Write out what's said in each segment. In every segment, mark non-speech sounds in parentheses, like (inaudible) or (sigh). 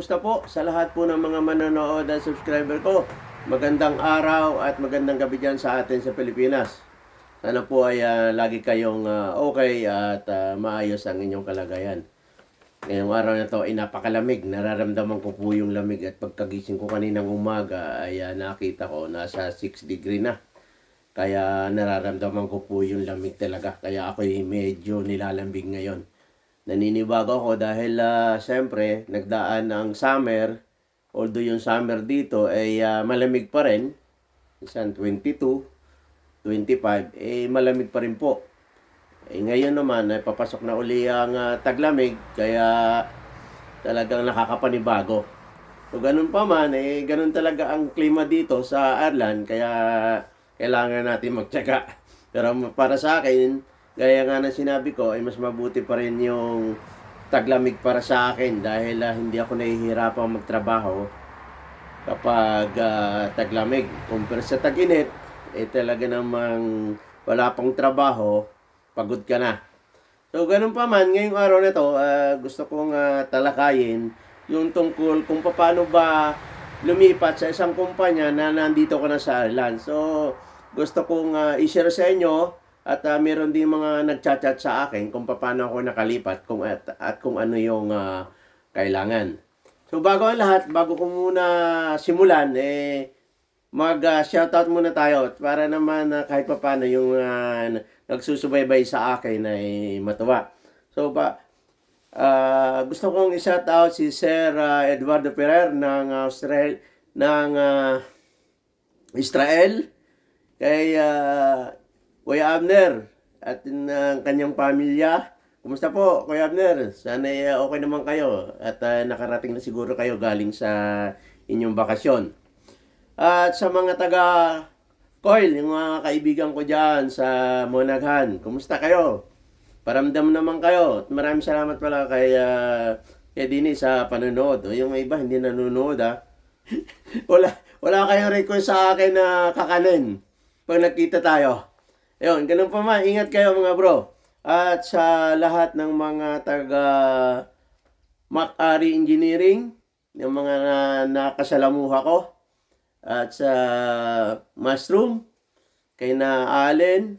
kumusta po sa lahat po ng mga manonood at subscriber ko? Magandang araw at magandang gabi dyan sa atin sa Pilipinas. Sana po ay ah, lagi kayong ah, okay at ah, maayos ang inyong kalagayan. Ngayong araw na to ay napakalamig. Nararamdaman ko po yung lamig at pagkagising ko kaninang umaga ay ah, nakita ko nasa 6 degree na. Kaya nararamdaman ko po yung lamig talaga. Kaya ako'y medyo nilalambing ngayon. Naninibago ako dahil ah, siyempre nagdaan ang summer. Although yung summer dito ay ah, malamig pa rin. Isang 22, 25, eh malamig pa rin po. Eh ngayon naman ay papasok na uli ang ah, taglamig kaya talagang nakakapanibago. So ganun pa man, eh ganun talaga ang klima dito sa Ireland kaya kailangan natin magtyaga. (laughs) Pero para sa akin, gaya nga ng sinabi ko, ay mas mabuti pa rin yung taglamig para sa akin dahil ah, hindi ako nahihirapang magtrabaho kapag ah, taglamig. Kumpara sa tag-init, eh talaga namang wala pang trabaho, pagod ka na. So, ganun pa man, ngayong araw na to, ah, gusto kong ah, talakayin yung tungkol kung paano ba lumipat sa isang kumpanya na nandito ka na sa Ireland. So, gusto kong ah, i-share sa inyo at ah, meron din mga nagchat-chat sa akin kung paano ako nakalipat kung at, at kung ano yung ah, kailangan. So, bago ang lahat, bago ko muna simulan, eh, mag-shoutout muna tayo para naman ah, kahit paano yung ah, nagsusubaybay sa akin ay matuwa. So, ba, ah, gusto kong i-shoutout si Sir ah, Eduardo Ferrer ng Australia, ng ah, Israel, kay ah, Kuya Abner at ng kanyang pamilya. Kumusta po, Kuya Abner? Sana eh, okay naman kayo at ah, nakarating na siguro kayo galing sa inyong bakasyon. At sa mga taga Coil, yung mga kaibigan ko dyan sa Monaghan, kumusta kayo? Paramdam naman kayo. At maraming salamat pala kay, uh, kay Dini sa panonood. O, yung iba hindi nanonood ha. (laughs) wala, wala kayong request sa akin na kakanin pag nagkita tayo. Ayun, ganun pa man. Ingat kayo mga bro. At sa lahat ng mga taga Macari Engineering, yung mga na, nakasalamuha ko, at sa Mushroom, kay na Allen,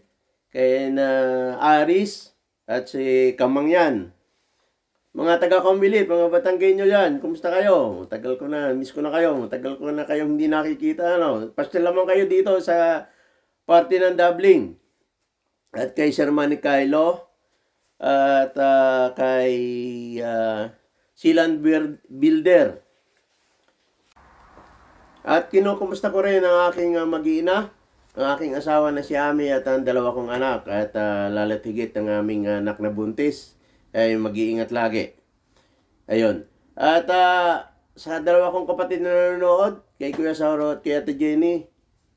kay na Aris, at si Kamangyan. Mga taga Kumbilit, mga Batanggenyo yan, kumusta kayo? Tagal ko na, miss ko na kayo, tagal ko na kayong hindi nakikita. Ano? Pastel naman kayo dito sa party ng Dublin. At kay Sir Manny Kylo, at ah, kay uh, Silan Builder. At kinukumusta ko rin ang aking uh, mag-iina, ang aking asawa na si Ami at ang dalawa kong anak at uh, lalo't higit ang aming anak na buntis ay mag-iingat lagi. Ayun. At uh, sa dalawa kong kapatid na nanonood, kay Kuya Sauro at kay Ate Jenny,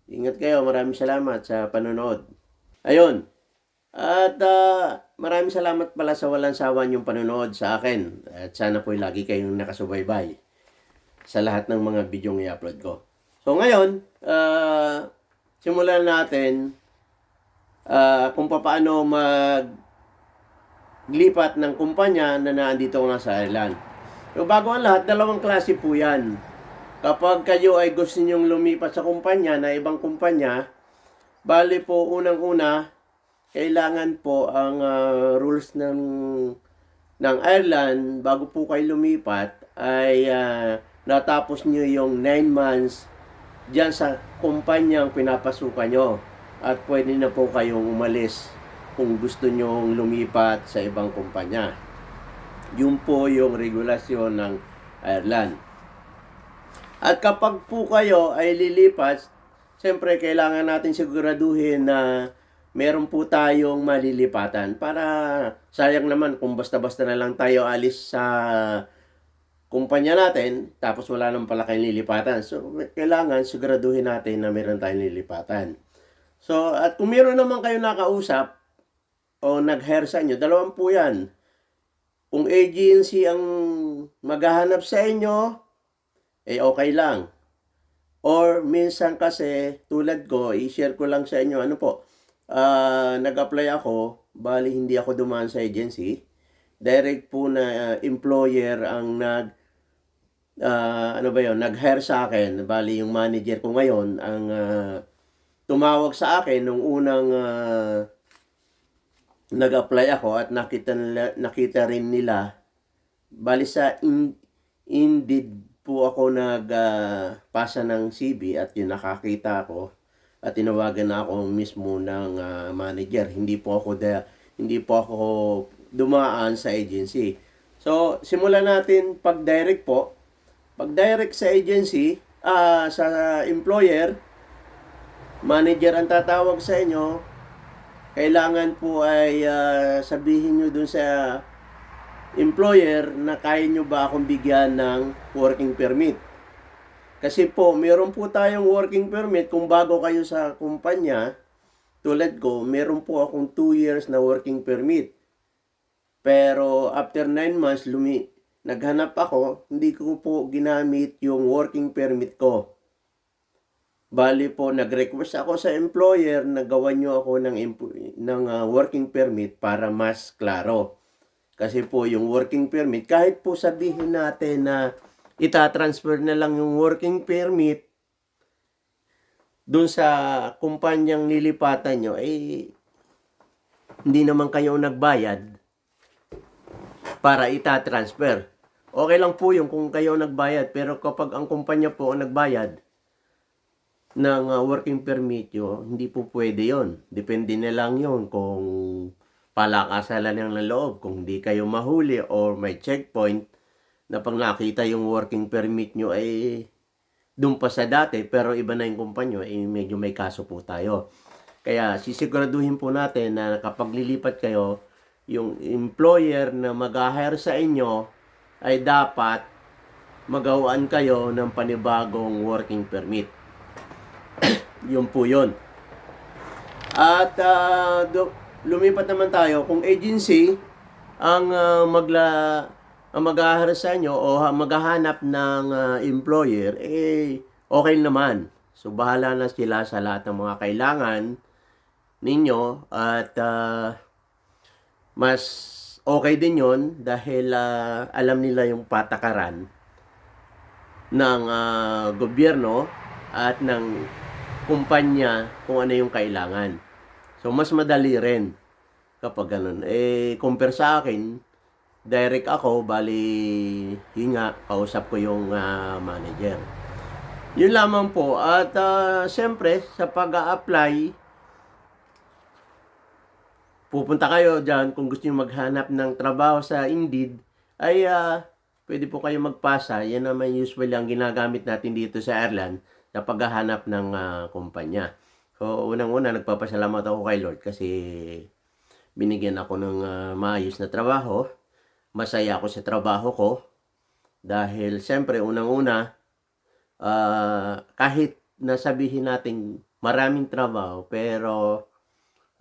ingat kayo. Maraming salamat sa panonood. Ayun. At uh, maraming salamat pala sa walang sawa yung panonood sa akin. At sana po lagi kayong nakasubaybay sa lahat ng mga video i-upload ko. So ngayon, uh, simulan natin uh, kung paano mag lipat ng kumpanya na naandito na sa Ireland. So bago ang lahat, dalawang klase po yan. Kapag kayo ay gusto ninyong lumipat sa kumpanya na ibang kumpanya, bali po unang-una, kailangan po ang uh, rules ng ng Ireland bago po kayo lumipat ay uh, natapos nyo yung 9 months dyan sa kumpanyang pinapasukan nyo at pwede na po kayong umalis kung gusto nyo lumipat sa ibang kumpanya. Yun po yung regulasyon ng Ireland. At kapag po kayo ay lilipat, siyempre kailangan natin siguraduhin na meron po tayong malilipatan para sayang naman kung basta-basta na lang tayo alis sa kumpanya natin, tapos wala naman pala kayong lilipatan. So, kailangan siguraduhin natin na meron tayong lilipatan. So, at kung meron naman kayo nakausap o nag-hire sa inyo, dalawang po yan. Kung agency ang maghahanap sa inyo, eh okay lang. Or minsan kasi, tulad ko, i-share ko lang sa inyo, ano po, uh, nag-apply ako, bali hindi ako dumaan sa agency. Direct po na uh, employer ang nag ah, ano ba yon nag-hire sa akin, bali yung manager ko ngayon, ang ah, tumawag sa akin nung unang ah, nag-apply ako at nakita, nila, nakita rin nila, bali sa in, Indeed po ako nagpasa ng CV at yun nakakita ako at tinawagan na ako mismo ng ah, manager. Hindi po ako da, hindi po ako dumaan sa agency. So, simulan natin pag-direct po. Pag-direct sa agency, ah sa employer, manager ang tatawag sa inyo, kailangan po ay ah, sabihin nyo dun sa employer na kaya nyo ba akong bigyan ng working permit. Kasi po, meron po tayong working permit kung bago kayo sa kumpanya, tulad ko, meron po akong 2 years na working permit. Pero after 9 months, lumi naghanap ako, hindi ko po ginamit yung working permit ko. Bali po, nag-request ako sa employer na gawan nyo ako ng, ng ah, working permit para mas klaro. Kasi po yung working permit, kahit po sabihin natin na itatransfer na lang yung working permit dun sa kumpanyang nilipatan nyo, eh, hindi naman kayo nagbayad para itatransfer. Okay lang po yung kung kayo nagbayad, pero kapag ang kumpanya po ang nagbayad ng uh, working permit nyo, hindi po pwede yon. Depende na lang yon kung palakasalan ng loob, kung hindi kayo mahuli or may checkpoint na pag nakita yung working permit nyo ay doon pa sa dati pero iba na yung kumpanya eh medyo may kaso po tayo. Kaya sisiguraduhin po natin na kapag lilipat kayo, yung employer na mag-hire sa inyo ay dapat magawaan kayo ng panibagong working permit. (clears throat) yun po yun. At do- lumipat naman tayo kung agency ang ah, magla ang mag sa inyo o ha- maghahanap ng ah, employer eh okay naman. So bahala na sila sa lahat ng mga kailangan ninyo at ah, mas okay din yon dahil ah, alam nila yung patakaran ng ah, gobyerno at ng kumpanya kung ano yung kailangan. So, mas madali rin kapag ganun. Eh, compare sa akin, direct ako, bali, yun nga, kausap ko yung ah, manager. Yun lamang po. At, uh, siyempre, sa pag apply pupunta kayo dyan kung gusto nyo maghanap ng trabaho sa Indeed, ay ah, pwede po kayo magpasa. Yan naman usually ang ginagamit natin dito sa Ireland na paghahanap ng ah, kumpanya. So, unang-una, nagpapasalamat ako kay Lord kasi binigyan ako ng ah, maayos na trabaho. Masaya ako sa trabaho ko. Dahil, siyempre, unang-una, ah, kahit nasabihin natin maraming trabaho, pero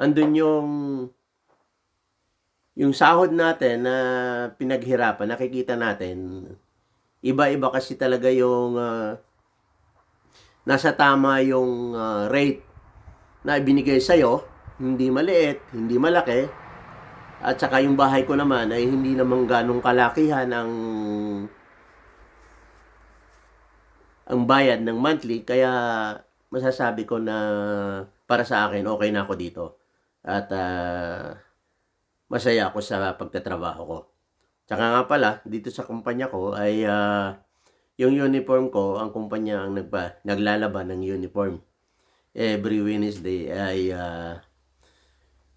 andun yung yung sahod natin na pinaghirapan, nakikita natin, iba-iba kasi talaga yung ah, nasa tama yung ah, rate na ibinigay sa'yo, hindi maliit, hindi malaki, at saka yung bahay ko naman ay hindi naman ganong kalakihan ang ang bayad ng monthly, kaya masasabi ko na para sa akin, okay na ako dito. At ah, masaya ako sa pagtatrabaho ko. Tsaka nga pala, dito sa kumpanya ko ay ah, yung uniform ko, ang kumpanya ang nagpa, naglalaban ng uniform. Every Wednesday ay ah,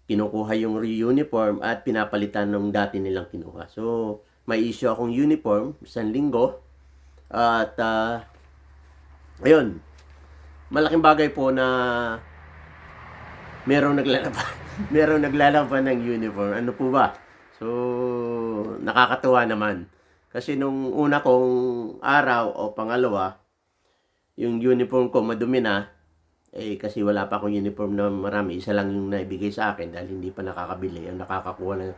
kinukuha yung uniform at pinapalitan ng dati nilang kinuha. So, may issue akong uniform isang linggo at ah, ayun, malaking bagay po na merong naglalaban, (laughs) merong naglalaban ng uniform. Ano po ba? So, nakakatuwa naman. Kasi nung una kong araw o pangalawa, yung uniform ko madumi na, eh kasi wala pa akong uniform na marami, isa lang yung naibigay sa akin dahil hindi pa nakakabili, ang nakakakuha ng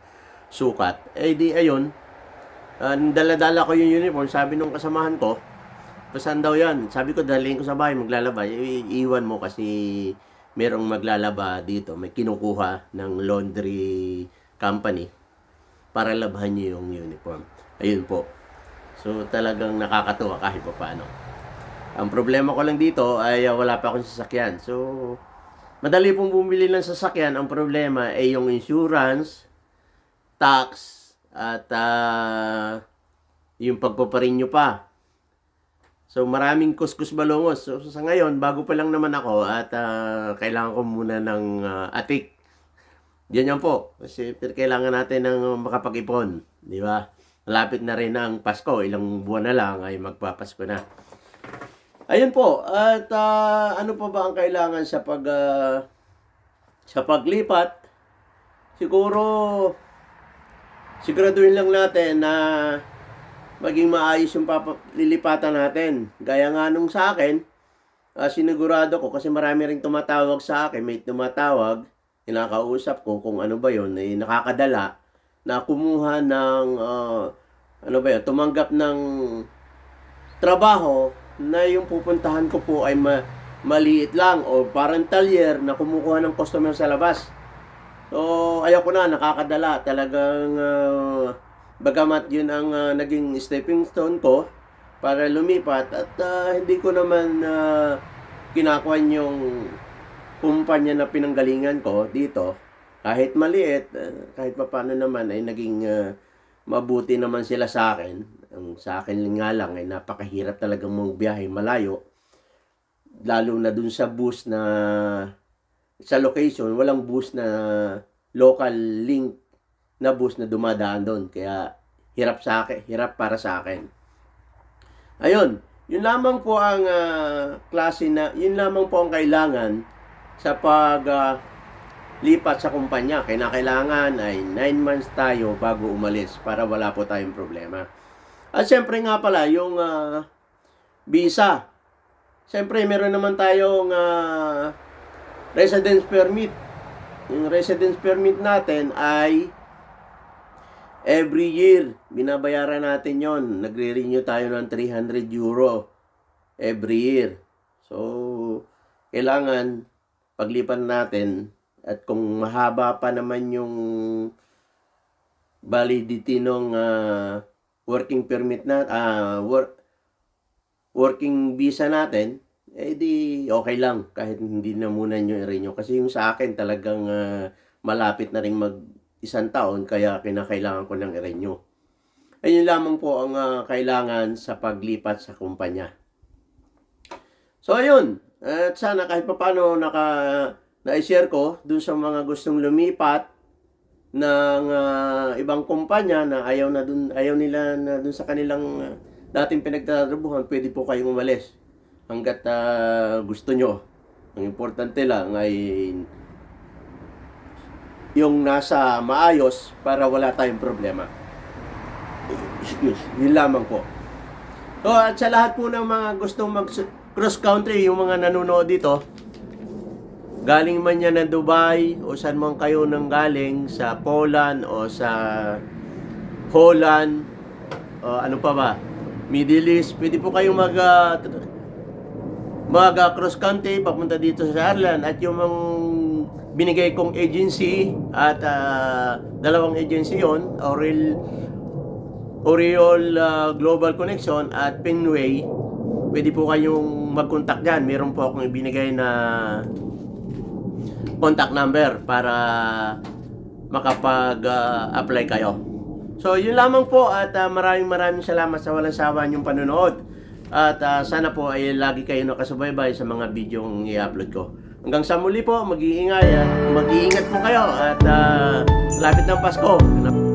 sukat. Eh di ayun, uh, dala-dala ko yung uniform, sabi nung kasamahan ko, pasan daw yan. Sabi ko, dalhin ko sa bahay, maglalaba. I- iiwan mo kasi merong maglalaba dito. May kinukuha ng laundry company para labhan niyo yung uniform. Ayun po. So talagang nakakatuwa kahit pa paano. Ang problema ko lang dito ay uh, wala pa akong sasakyan. So madali pong bumili ng sasakyan. Ang problema ay yung insurance, tax, at ah, yung pagpaparinyo pa. So maraming kuskus balongos. So sa ngayon, bago pa lang naman ako at ah, kailangan ko muna ng ah, atik. Yan yan po. Kasi kailangan natin ng makapag-ipon. Di ba? Malapit na rin ang Pasko. Ilang buwan na lang ay magpapasko na. Ayun po. At ah, ano pa ba ang kailangan sa pag ah, sa paglipat? Siguro siguraduhin lang natin na maging maayos yung papa- lilipatan natin. Gaya nga nung sa akin, ah, sinigurado ko kasi marami ring tumatawag sa akin, may tumatawag, kinakausap ko kung ano ba yun, eh, nakakadala na kumuha ng, ah, ano ba yun, tumanggap ng trabaho na yung pupuntahan ko po ay ma- maliit lang o parang talyer na kumukuha ng customer sa labas. So, ayaw ko na, nakakadala. Talagang, ah, bagamat yun ang ah, naging stepping stone ko para lumipat at ah, hindi ko naman uh, kinakuan yung kumpanya na pinanggalingan ko dito. Kahit maliit, ah, kahit papaano naman ay naging ah, mabuti naman sila sa akin. Ang sa akin nga lang ay napakahirap talagang mong biyahe malayo. Lalo na dun sa bus na sa location, walang bus na local link na bus na dumadaan doon. Kaya hirap sa akin, hirap para sa akin. Ayun, yun lamang po ang ah, klase na, yun lamang po ang kailangan sa pag ah, lipat sa kumpanya. Kailangan ay 9 months tayo bago umalis para wala po tayong problema. At syempre nga pala, yung ah, visa. Syempre, meron naman tayong ah, residence permit. Yung residence permit natin ay every year, binabayaran natin yon Nagre-renew tayo ng 300 euro every year. So, kailangan paglipan natin at kung mahaba pa naman yung validity ng ah, working permit na ah, work working visa natin, eh di okay lang kahit hindi na muna nyo i-renew. Kasi yung sa akin talagang ah, malapit na rin mag isang taon kaya kinakailangan ko ng i-renew. Ayun lamang po ang ah, kailangan sa paglipat sa kumpanya. So ayun, at sana kahit papaano naka na-share ko dun sa mga gustong lumipat ng ah, ibang kumpanya na ayaw na dun ayaw nila na dun sa kanilang ah, dating pinagtatrabuhan, pwede po kayong umalis hangga't ah, gusto nyo. Ang importante lang ay yung nasa maayos para wala tayong problema. Yun lamang po. So, at sa lahat po ng mga gustong mag cross country, yung mga nanonood dito, galing man yan ng Dubai o saan man kayo nang galing sa Poland o sa Holland o ano pa ba? Middle East pwede po kayong mag ah, mag cross country papunta dito sa Ireland. At yung mga binigay kong agency at ah, dalawang agency yon Oriel Oriol ah, Global Connection at Pinway pwede po kayong mag-contact dyan. Meron po akong ibinigay na contact number para makapag-apply kayo. So, yun lamang po at ah, maraming maraming salamat sa walang sawa niyong panonood. At ah, sana po ay lagi kayo nakasubaybay sa mga bidyong i-upload ko. Hanggang sa muli po, mag-iingay at mag-iingat po kayo at ah, lapit ng Pasko.